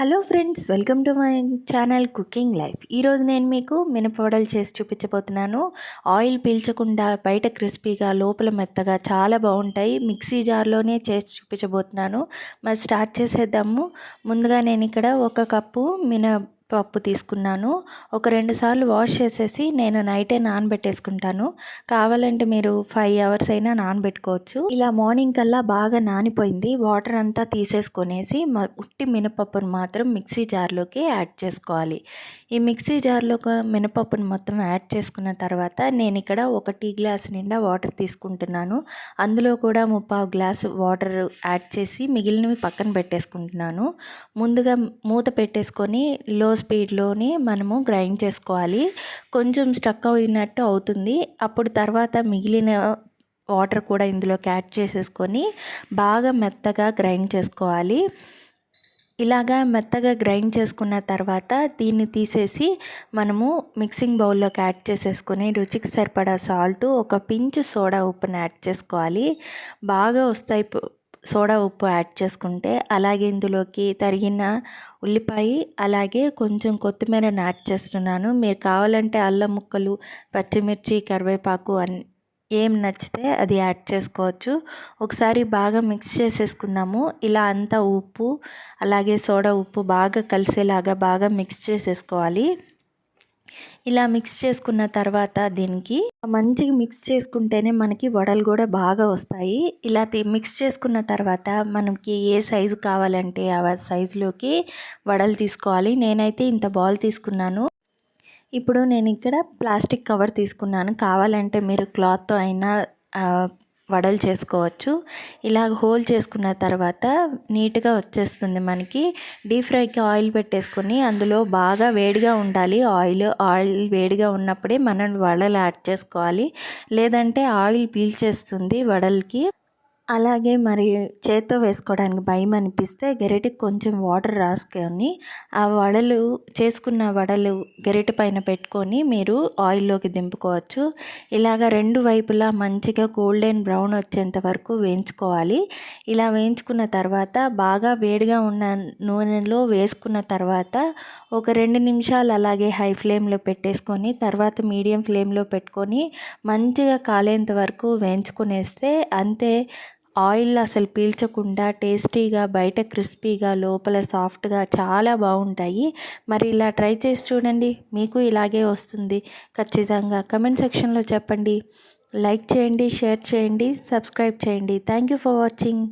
Hello friends welcome to my channel cooking life. ఈరోజు నేను మీకు మినపవడలు చేసి చూపించబోతున్నాను. ఆయిల్ పీల్చకుండా బయట క్రిస్పీగా లోపల మెత్తగా చాలా బాగుంటాయి. మిక్సీ జార్లోనే చేసి చూపించబోతున్నాను. మరి స్టార్ట్ చేసేద్దాము. ముందుగా నేను ఇక్కడ ఒక కప్పు మిన పప్పు తీసుకున్నాను. ఒక రెండు సార్లు వాష్ చేసేసి నేను నైటే నానబెట్టేసుకుంటాను. కావాలంటే మీరు ఫైవ్ అవర్స్ అయినా నానబెట్టుకోవచ్చు. ఇలా మార్నింగ్ కల్లా బాగా నానిపోయింది. వాటర్ అంతా తీసేసుకొనేసి ఉట్టి మినపప్పును మాత్రం మిక్సీ జార్లోకి యాడ్ చేసుకోవాలి. ఈ మిక్సీ జార్లో మినపప్పును మొత్తం యాడ్ చేసుకున్న తర్వాత నేను ఇక్కడ ఒక టీ గ్లాస్ నిండా వాటర్ తీసుకుంటున్నాను. అందులో కూడా ముప్పావు గ్లాస్ వాటర్ యాడ్ చేసి మిగిలినవి పక్కన పెట్టేసుకుంటున్నాను. ముందుగా మూత పెట్టేసుకొని లో స్పీడ్లోనే మనము గ్రైండ్ చేసుకోవాలి. కొంచెం స్టక్ అయినట్టు అవుతుంది. అప్పుడు తర్వాత మిగిలిన వాటర్ కూడా ఇందులోకి యాడ్ చేసేసుకొని బాగా మెత్తగా గ్రైండ్ చేసుకోవాలి. ఇలాగా మెత్తగా గ్రైండ్ చేసుకున్న తర్వాత దీన్ని తీసేసి మనము మిక్సింగ్ బౌల్లోకి యాడ్ చేసేసుకొని రుచికి సరిపడా సాల్ట్ ఒక పించ్ సోడా ఉప్పుని యాడ్ చేసుకోవాలి. బాగా వస్తాయి సోడా ఉప్పు యాడ్ చేసుకుంటే అలాగే ఇందులోకి తరిగిన ఉల్లిపాయ అలాగే కొంచెం కొత్తిమీరను యాడ్ చేస్తున్నాను. మీరు కావాలంటే అల్లం ముక్కలు పచ్చిమిర్చి కరివేపాకు అన్ని ఏం నచ్చితే అది యాడ్ చేసుకోవచ్చు. ఒకసారి బాగా మిక్స్ చేసేసుకుందాము. ఇలా అంతా ఉప్పు అలాగే సోడా ఉప్పు బాగా కలిసేలాగా బాగా మిక్స్ చేసేసుకోవాలి. ఇలా మిక్స్ చేసుకున్న తర్వాత దీనికి మంచిగా మిక్స్ చేసుకుంటేనే మనకి వడలు కూడా బాగా వస్తాయి. ఇలా మిక్స్ చేసుకున్న తర్వాత మనకి ఏ సైజు కావాలంటే ఆ సైజులోకి వడలు తీసుకోవాలి. నేనైతే ఇంత బాల్ తీసుకున్నాను. ఇప్పుడు నేను ఇక్కడ ప్లాస్టిక్ కవర్ తీసుకున్నాను. కావాలంటే మీరు క్లాత్తో అయినా వడలు చేసుకోవచ్చు. ఇలా హోల్ చేసుకున్న తర్వాత నీట్గా వచ్చేస్తుంది మనకి. డీప్ ఫ్రైకి ఆయిల్ పెట్టేసుకొని అందులో బాగా వేడిగా ఉండాలి. ఆయిల్ ఆయిల్ వేడిగా ఉన్నప్పుడే మనం వడలు యాడ్ చేసుకోవాలి. లేదంటే ఆయిల్ పీల్చేస్తుంది వడలకి. అలాగే మరి చేత్తో వేసుకోవడానికి భయం అనిపిస్తే గరిటెకి కొంచెం వాటర్ రాసుకొని ఆ వడలు చేసుకున్న వడలు గరిటె పైన పెట్టుకొని మీరు ఆయిల్లోకి దింపుకోవచ్చు. ఇలాగ రెండు వైపులా మంచిగా గోల్డెన్ బ్రౌన్ వచ్చేంత వరకు వేయించుకోవాలి. ఇలా వేయించుకున్న తర్వాత బాగా వేడిగా ఉన్న నూనెలో వేసుకున్న తర్వాత ఒక రెండు నిమిషాలు అలాగే హై ఫ్లేమ్లో పెట్టేసుకొని తర్వాత మీడియం ఫ్లేమ్లో పెట్టుకొని మంచిగా కాలేంత వరకు వేయించుకునేస్తే అంతే ఆయిల్ అసలు పీల్చకుండా టేస్టీగా బయట క్రిస్పీగా లోపల సాఫ్ట్గా చాలా బాగుంటాయి. మరి ఇలా ట్రై చేసి చూడండి. మీకు ఇలాగే వస్తుంది. ఖచ్చితంగా కమెంట్ సెక్షన్లో చెప్పండి. లైక్ చేయండి షేర్ చేయండి సబ్స్క్రైబ్ చేయండి. Thank you for watching.